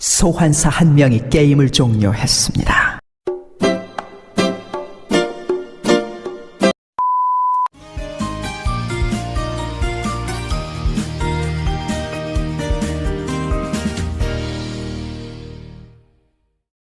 소환사 한 명이 게임을 종료했습니다.